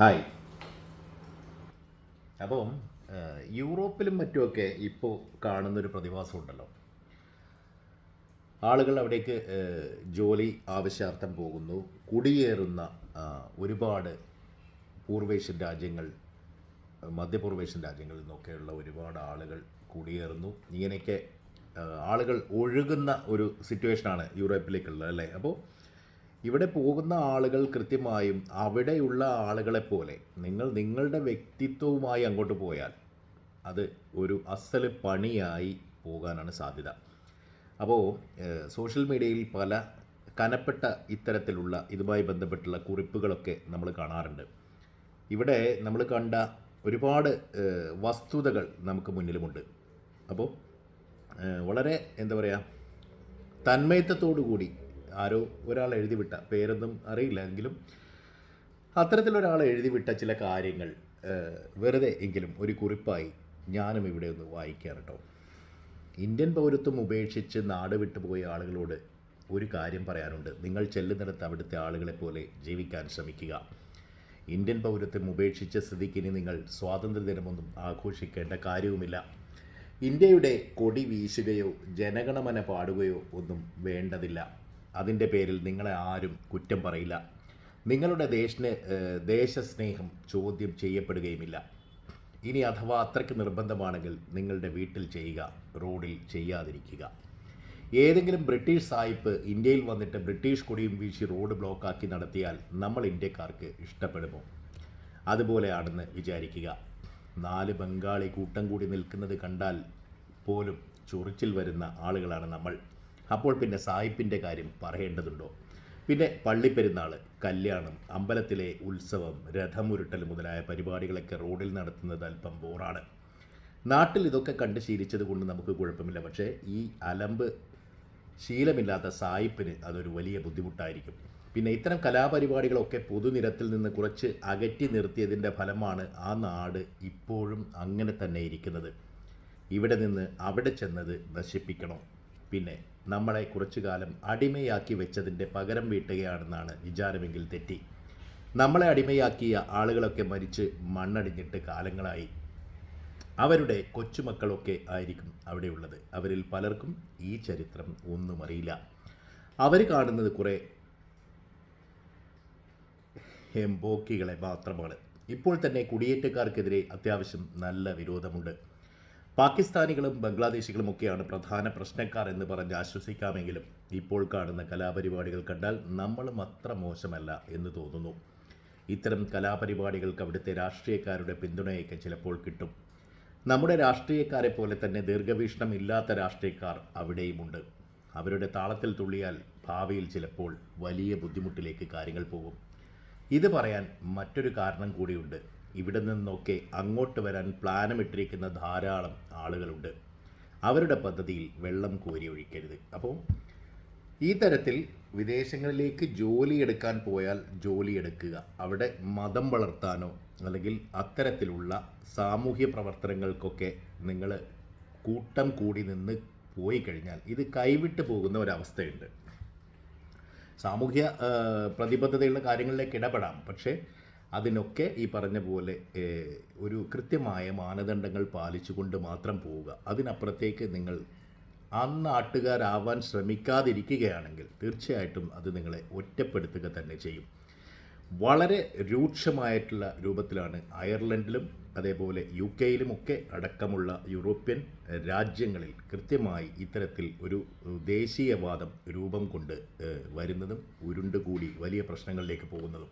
Hi അപ്പം യൂറോപ്പിലും മറ്റുമൊക്കെ ഇപ്പോൾ കാണുന്നൊരു പ്രതിഭാസമുണ്ടല്ലോ. ആളുകൾ അവിടേക്ക് ജോലി ആവശ്യാർത്ഥം പോകുന്നു. കുടിയേറുന്ന ഒരുപാട് പൂർവേഷ്യൻ രാജ്യങ്ങൾ മധ്യപൂർവേഷ്യൻ രാജ്യങ്ങളിൽ നിന്നൊക്കെയുള്ള ഒരുപാട് ആളുകൾ കുടിയേറുന്നു. ഇങ്ങനെയൊക്കെ ആളുകൾ ഒഴുകുന്ന ഒരു സിറ്റുവേഷനാണ് യൂറോപ്പിലേക്കുള്ളത് അല്ലേ? അപ്പോൾ ഇവിടെ പോകുന്ന ആളുകൾ കൃത്യമായും അവിടെയുള്ള ആളുകളെ പോലെ നിങ്ങൾ നിങ്ങളുടെ വ്യക്തിത്വവുമായി അങ്ങോട്ട് പോയാൽ അത് ഒരു അസൽ പണിയായി പോകാനാണ് സാധ്യത. അപ്പോൾ സോഷ്യൽ മീഡിയയിൽ പല കനപ്പെട്ട ഇത്തരത്തിലുള്ള ഇതുമായി ബന്ധപ്പെട്ടുള്ള കുറിപ്പുകളൊക്കെ നമ്മൾ കാണാറുണ്ട്. ഇവിടെ നമ്മൾ കണ്ട ഒരുപാട് വസ്തുതകൾ നമുക്ക് മുന്നിലുമുണ്ട്. അപ്പോൾ വളരെ എന്താ പറയുക തന്മയത്വത്തോടു കൂടി ആരോ ഒരാൾ എഴുതിവിട്ട പേരൊന്നും അറിയില്ല എങ്കിലും അത്തരത്തിലൊരാൾ എഴുതിവിട്ട ചില കാര്യങ്ങൾ വെറുതെ എങ്കിലും ഒരു കുറിപ്പായി ഞാനും ഇവിടെ ഒന്ന് വായിക്കാം കേട്ടോ ഇന്ത്യൻ പൗരത്വം ഉപേക്ഷിച്ച് നാട് വിട്ടുപോയ ആളുകളോട് ഒരു കാര്യം പറയാനുണ്ട്. നിങ്ങൾ ചെല്ലുന്നിടത്ത് അവിടുത്തെ ആളുകളെ പോലെ ജീവിക്കാൻ ശ്രമിക്കുക. ഇന്ത്യൻ പൗരത്വം ഉപേക്ഷിച്ച സ്ഥിതിക്ക് ഇനി നിങ്ങൾ സ്വാതന്ത്ര്യദിനമൊന്നും ആഘോഷിക്കേണ്ട കാര്യവുമില്ല. ഇന്ത്യയുടെ കൊടി വീശുകയോ ജനഗണമന പാടുകയോ ഒന്നും വേണ്ടതില്ല. അതിന്റെ പേരിൽ നിങ്ങളെ ആരും കുറ്റം പറയില്ല. നിങ്ങളുടെ ദേശന് ദേശസ്നേഹം ചോദ്യം ചെയ്യപ്പെടുകയുമില്ല. ഇനി അഥവാ അത്രയ്ക്ക് നിർബന്ധമാണെങ്കിൽ നിങ്ങളുടെ വീട്ടിൽ ചെയ്യുക റോഡിൽ ചെയ്യാതിരിക്കുക. ഏതെങ്കിലും ബ്രിട്ടീഷ് സായിപ്പ് ഇന്ത്യയിൽ വന്നിട്ട് ബ്രിട്ടീഷ് കൊടിയും വീശി റോഡ് ബ്ലോക്കാക്കി നടത്തിയാൽ നമ്മൾ ഇന്ത്യക്കാർക്ക് ഇഷ്ടപ്പെടുമോ? അതുപോലെയാണെന്ന് വിചാരിക്കുക. നാല് ബംഗാളി കൂട്ടം കൂടി നിൽക്കുന്നത് കണ്ടാൽ പോലും ചൊറിച്ചിൽ വരുന്ന ആളുകളാണ് നമ്മൾ. അപ്പോൾ പിന്നെ സായിപ്പിന്റെ കാര്യം പറയേണ്ടതുണ്ടോ? പിന്നെ പള്ളിപ്പെരുന്നാൾ കല്യാണം അമ്പലത്തിലെ ഉത്സവം രഥമുരുട്ടൽ മുതലായ പരിപാടികളൊക്കെ റോഡിൽ നടത്തുന്നത് അല്പം ബോറാണ്. നാട്ടിൽ ഇതൊക്കെ കണ്ട് ശീലിച്ചത് കൊണ്ട് നമുക്ക് കുഴപ്പമില്ല. പക്ഷേ ഈ അലമ്പ് ശീലമില്ലാത്ത സായിപ്പിന് അതൊരു വലിയ ബുദ്ധിമുട്ടായിരിക്കും. പിന്നെ ഇത്തരം കലാപരിപാടികളൊക്കെ പൊതുനിരത്തിൽ നിന്ന് കുറച്ച് അകറ്റി നിർത്തിയതിന്റെ ഫലമാണ് ആ നാട് ഇപ്പോഴും അങ്ങനെ തന്നെ ഇരിക്കുന്നത്. ഇവിടെ നിന്ന് അവിടെ ചെന്നത് നശിപ്പിക്കണം. പിന്നെ നമ്മളെ കുറച്ചു കാലം അടിമയാക്കി വെച്ചതിന്റെ പകരം വീട്ടുകയാണെന്നാണ് വിചാരമെങ്കിൽ തെറ്റി. നമ്മളെ അടിമയാക്കിയ ആളുകളൊക്കെ മരിച്ച് മണ്ണടിഞ്ഞിട്ട് കാലങ്ങളായി. അവരുടെ കൊച്ചുമക്കളൊക്കെ ആയിരിക്കും അവിടെയുള്ളത്. അവരിൽ പലർക്കും ഈ ചരിത്രം ഒന്നും അറിയില്ല. അവർ കാണുന്നത് കുറേ എംബോക്കികളെ മാത്രമാണ്. ഇപ്പോൾ തന്നെ കുടിയേറ്റക്കാർക്കെതിരെ അത്യാവശ്യം നല്ല വിരോധമുണ്ട്. പാകിസ്ഥാനികളും ബംഗ്ലാദേശികളും ഒക്കെയാണ് പ്രധാന പ്രശ്നക്കാർ എന്ന് പറഞ്ഞ് ആശ്വസിക്കാമെങ്കിലും ഇപ്പോൾ കാണുന്ന കലാപരിപാടികൾ കണ്ടാൽ നമ്മളും അത്ര മോശമല്ല എന്ന് തോന്നുന്നു. ഇത്തരം കലാപരിപാടികൾക്ക് അവിടുത്തെ രാഷ്ട്രീയക്കാരുടെ പിന്തുണയൊക്കെ ചിലപ്പോൾ കിട്ടും. നമ്മുടെ രാഷ്ട്രീയക്കാരെ പോലെ തന്നെ ദീർഘവീക്ഷണം ഇല്ലാത്ത രാഷ്ട്രീയക്കാർ അവിടെയുമുണ്ട്. അവരുടെ താളത്തിൽ തുള്ളിയാൽ ഭാവിയിൽ ചിലപ്പോൾ വലിയ ബുദ്ധിമുട്ടിലേക്ക് കാര്യങ്ങൾ പോകും. ഇത് പറയാൻ മറ്റൊരു കാരണം കൂടിയുണ്ട്. ഇവിടെ നിന്നൊക്കെ അങ്ങോട്ട് വരാൻ പ്ലാനമിട്ടിരിക്കുന്ന ധാരാളം ആളുകളുണ്ട്. അവരുടെ പദ്ധതിയിൽ വെള്ളം കോരി ഒഴിക്കരുത്. അപ്പോൾ ഈ തരത്തിൽ വിദേശങ്ങളിലേക്ക് ജോലി എടുക്കാൻ പോയാൽ ജോലി എടുക്കുക അവിടെ മതം വളർത്താനോ അല്ലെങ്കിൽ അത്തരത്തിലുള്ള സാമൂഹ്യ പ്രവർത്തനങ്ങൾക്കൊക്കെ നിങ്ങൾ കൂട്ടം കൂടി നിന്ന് പോയി കഴിഞ്ഞാൽ ഇത് കൈവിട്ട് പോകുന്ന ഒരവസ്ഥയുണ്ട്. സാമൂഹ്യ പ്രതിബദ്ധതയുള്ള കാര്യങ്ങളിലേക്ക് ഇടപെടാം. പക്ഷേ അതിനൊക്കെ ഈ പറഞ്ഞ പോലെ ഒരു കൃത്യമായ മാനദണ്ഡങ്ങൾ പാലിച്ചുകൊണ്ട് മാത്രം പോവുക. അതിനപ്പുറത്തേക്ക് നിങ്ങൾ ആ നാട്ടുകാരാവാൻ ശ്രമിക്കാതിരിക്കുകയാണെങ്കിൽ തീർച്ചയായിട്ടും അത് നിങ്ങളെ ഒറ്റപ്പെടുത്തുക തന്നെ ചെയ്യും. വളരെ രൂക്ഷമായിട്ടുള്ള രൂപത്തിലാണ് അയർലൻഡിലും അതേപോലെ യു കെയിലുമൊക്കെ അടക്കമുള്ള യൂറോപ്യൻ രാജ്യങ്ങളിൽ കൃത്യമായി ഇത്തരത്തിൽ ഒരു ദേശീയവാദം രൂപം കൊണ്ട് വരുന്നതും ഉരുണ്ടുകൂടി വലിയ പ്രശ്നങ്ങളിലേക്ക് പോകുന്നതും.